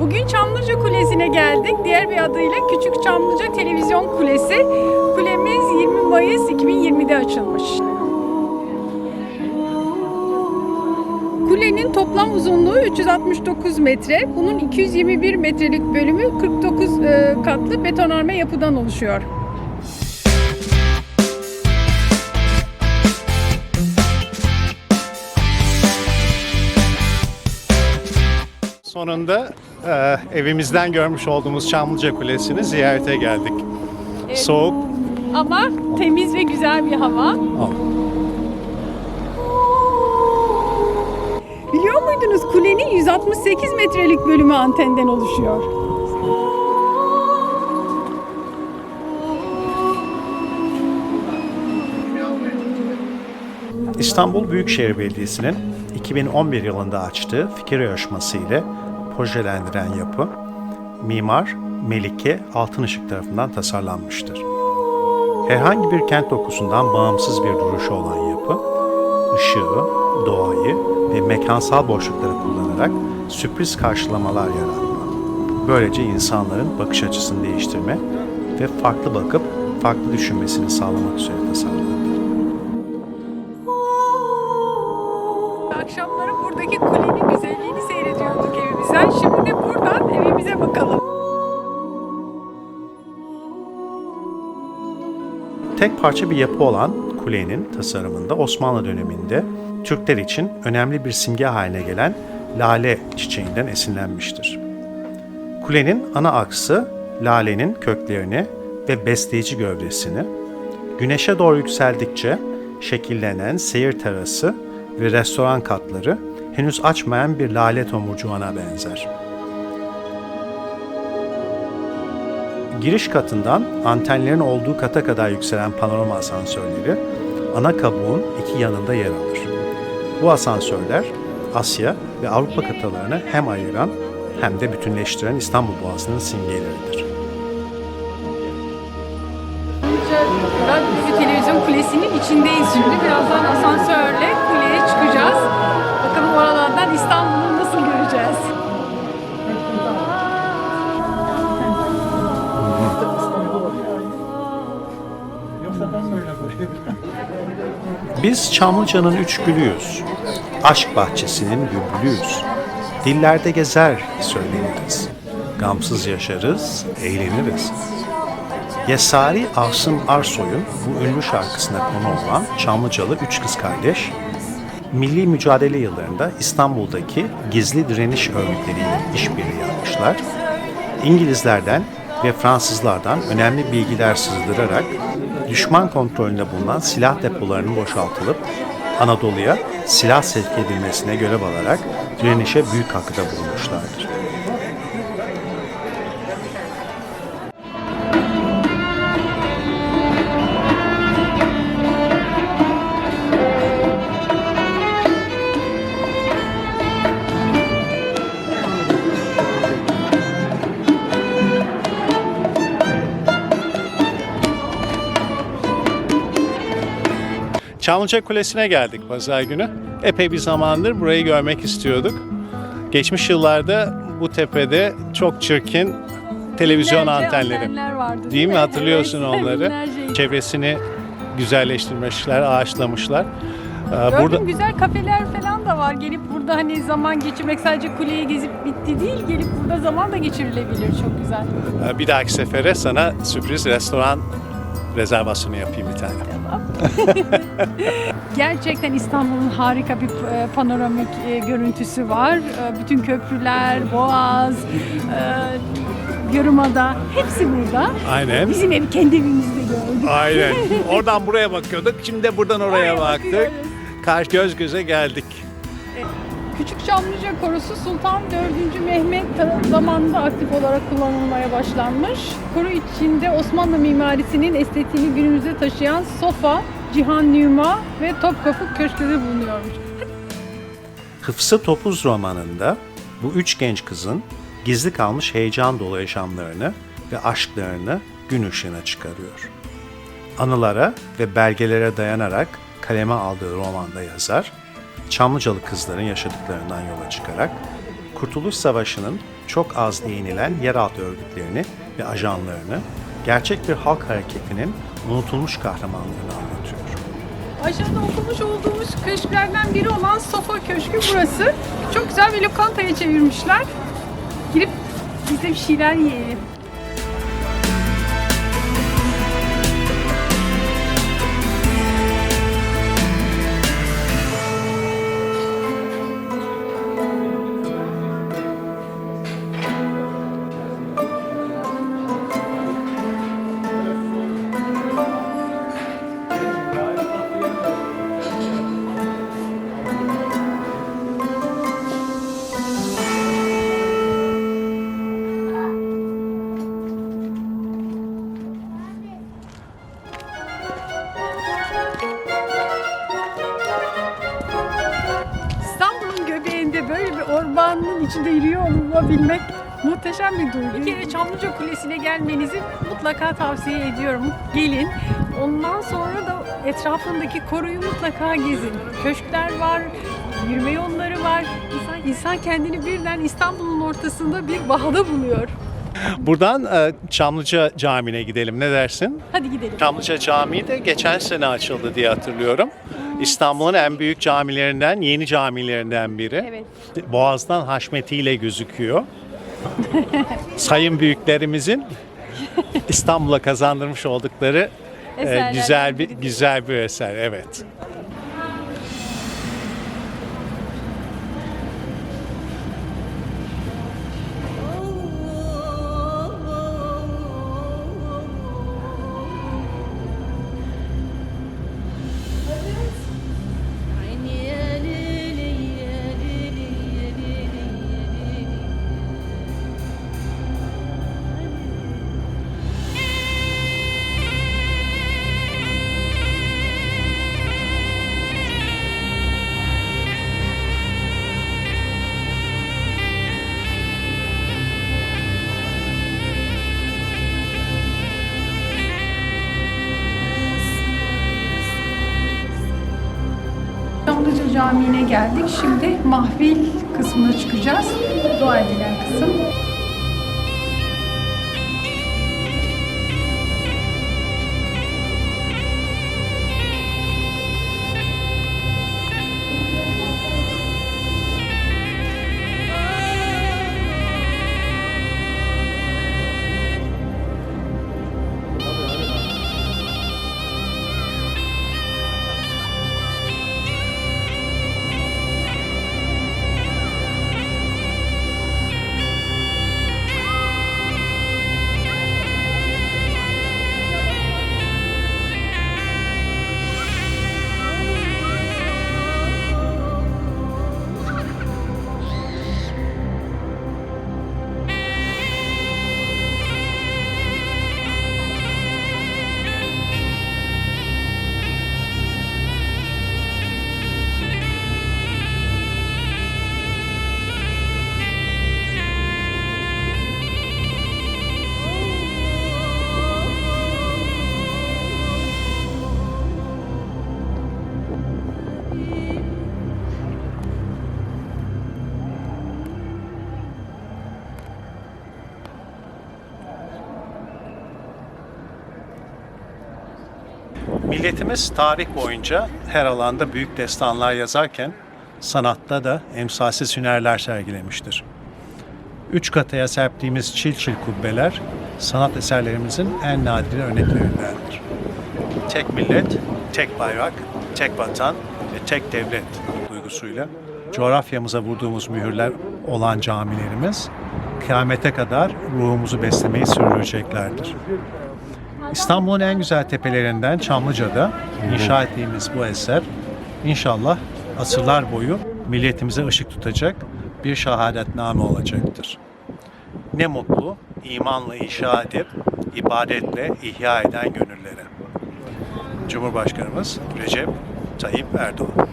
Bugün Çamlıca Kulesi'ne geldik. Diğer bir adıyla Küçük Çamlıca Televizyon Kulesi. Kulemiz 20 Mayıs 2020'de açılmış. Kulenin toplam uzunluğu 369 metre. Bunun 221 metrelik bölümü 49 e, katlı betonarme yapıdan oluşuyor. Sonunda e, evimizden görmüş olduğumuz Çamlıca Kulesi'ni ziyarete geldik. Evet. Soğuk Ama temiz ve güzel bir hava. Biliyor muydunuz kulenin 168 metrelik bölümü antenden oluşuyor. İstanbul Büyükşehir Belediyesi'nin 2011 yılında açtığı fikir yarışması ile projelendiren yapı, mimar Melike Altınışık tarafından tasarlanmıştır. Herhangi bir kent dokusundan bağımsız bir duruşu olan yapı, ışığı, doğayı ve mekansal boşlukları kullanarak sürpriz karşılamalar yaratma. Böylece insanların bakış açısını değiştirme ve farklı bakıp farklı düşünmesini sağlamak üzere tasarlandı. Tek parça bir yapı olan kulenin tasarımında Osmanlı döneminde Türkler için önemli bir simge haline gelen lale çiçeğinden esinlenmiştir. Kulenin ana aksı lalenin köklerini ve besleyici gövdesini, güneşe doğru yükseldikçe şekillenen seyir terası ve restoran katları henüz açmayan bir lale tomurcuğuna benzer. Giriş katından antenlerin olduğu kata kadar yükselen panorama asansörleri ana kabuğun iki yanında yer alır. Bu asansörler Asya ve Avrupa kıtalarını hem ayıran hem de bütünleştiren İstanbul Boğazı'nın simgeleridir. Radyo Televizyon Kulesi'nin içindeyiz şimdi. Birazdan asansörle Biz Çamlıca'nın üç gülüyüz. Aşk bahçesinin bülbülüyüz. Dillerde gezer söyleniriz. Gamsız yaşarız, eğleniriz. Yesari Asım Arsoy'un bu ünlü şarkısına konu olan Çamlıcalı üç kız kardeş, milli mücadele yıllarında İstanbul'daki gizli direniş örgütleriyle işbirliği yapmışlar. İngilizlerden ve Fransızlardan önemli bilgiler sızdırarak düşman kontrolünde bulunan silah depolarının boşaltılıp Anadolu'ya silah sevk edilmesine görev alarak direnişe büyük katkıda bulunmuşlardır. Çamlıca Kulesi'ne geldik pazar günü. Epey bir zamandır burayı görmek istiyorduk. Geçmiş yıllarda bu tepede çok çirkin televizyon Binlerce antenleri. antenler vardı, Değil mi? Hatırlıyorsun Evet, onları. binlerce. Çevresini güzelleştirmişler, ağaçlamışlar. Ee, Gördüm Burada güzel kafeler falan da var. Gelip burada hani zaman geçirmek sadece kuleyi gezip bitti değil. Gelip burada zaman da geçirilebilir. Çok güzel. e, bir dahaki sefere sana sürpriz restoran rezervasyonu yapayım bir tane. Gerçekten İstanbul'un harika bir e, panoramik e, görüntüsü var. E, Bütün köprüler, Boğaz, Yarımada hepsi burada. Aynen. Bizim evi kendi evimizde gördük. Aynen. Oradan buraya bakıyorduk. Şimdi de buradan oraya Oraya baktık. bakıyoruz. Karşı göz göze geldik. Küçük Çamlıca Korusu Sultan 4. Mehmet zamanında aktif olarak kullanılmaya başlanmış. Koru içinde Osmanlı mimarisinin estetiğini günümüze taşıyan Sofa, Cihan Nüma ve Topkapı köşkleri bulunuyormuş. Hıfzı Topuz romanında bu üç genç kızın gizli kalmış heyecan dolu yaşamlarını ve aşklarını gün ışığına çıkarıyor. Anılara ve belgelere dayanarak kaleme aldığı romanda yazar, Çamlıcalı kızların yaşadıklarından yola çıkarak Kurtuluş Savaşı'nın çok az değinilen yeraltı örgütlerini ve ajanlarını, gerçek bir halk hareketinin unutulmuş kahramanlığını anlatıyor. Aşağıda okumuş olduğumuz köşklerden biri olan Sofa Köşkü burası. Çok güzel bir lokantaya çevirmişler. Girip biz bir şeyler yiyelim. İçinde yürüyor olabilmek muhteşem bir duygu. Bir kere Çamlıca Kulesi'ne gelmenizi mutlaka tavsiye ediyorum. Gelin. Ondan sonra da etrafındaki koruyu mutlaka gezin. Köşkler var, yürüme yolları var. İnsan, insan kendini birden İstanbul'un ortasında bir bahada buluyor. Buradan e, Çamlıca Camii'ne gidelim. Ne dersin? Hadi gidelim. Çamlıca Camii de geçen sene açıldı diye hatırlıyorum. İstanbul'un en büyük camilerinden, yeni camilerinden biri. Evet. Boğaz'dan haşmetiyle gözüküyor. Sayın büyüklerimizin İstanbul'a kazandırmış oldukları e, Eserlerden güzel bir biridir. güzel bir eser. Evet. Camii'ne geldik. Şimdi mahfil kısmına çıkacağız. Dua edilen kısım. Milletimiz tarih boyunca her alanda büyük destanlar yazarken sanatta da emsalsiz hünerler sergilemiştir. Üç kataya serptiğimiz çil çil kubbeler sanat eserlerimizin en nadir örneklerindendir. Tek millet, tek bayrak, tek vatan ve tek devlet duygusuyla coğrafyamıza vurduğumuz mühürler olan camilerimiz kıyamete kadar ruhumuzu beslemeyi sürdüreceklerdir. İstanbul'un en güzel tepelerinden Çamlıca'da inşa ettiğimiz bu eser inşallah asırlar boyu milletimize ışık tutacak bir şehadetname olacaktır. Ne mutlu imanla inşa edip ibadetle ihya eden gönüllere. Cumhurbaşkanımız Recep Tayyip Erdoğan.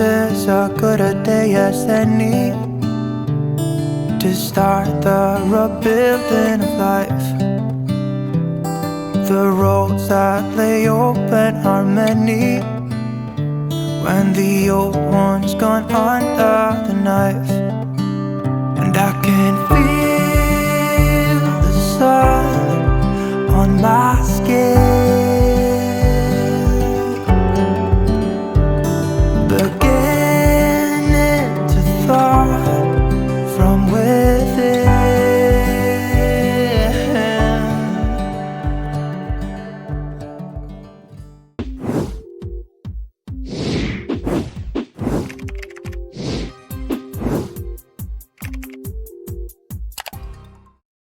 Is a good a day as any to start the rebuilding of life. The roads that lay open are many when the old one's gone under the knife. And I can feel the sun on my skin.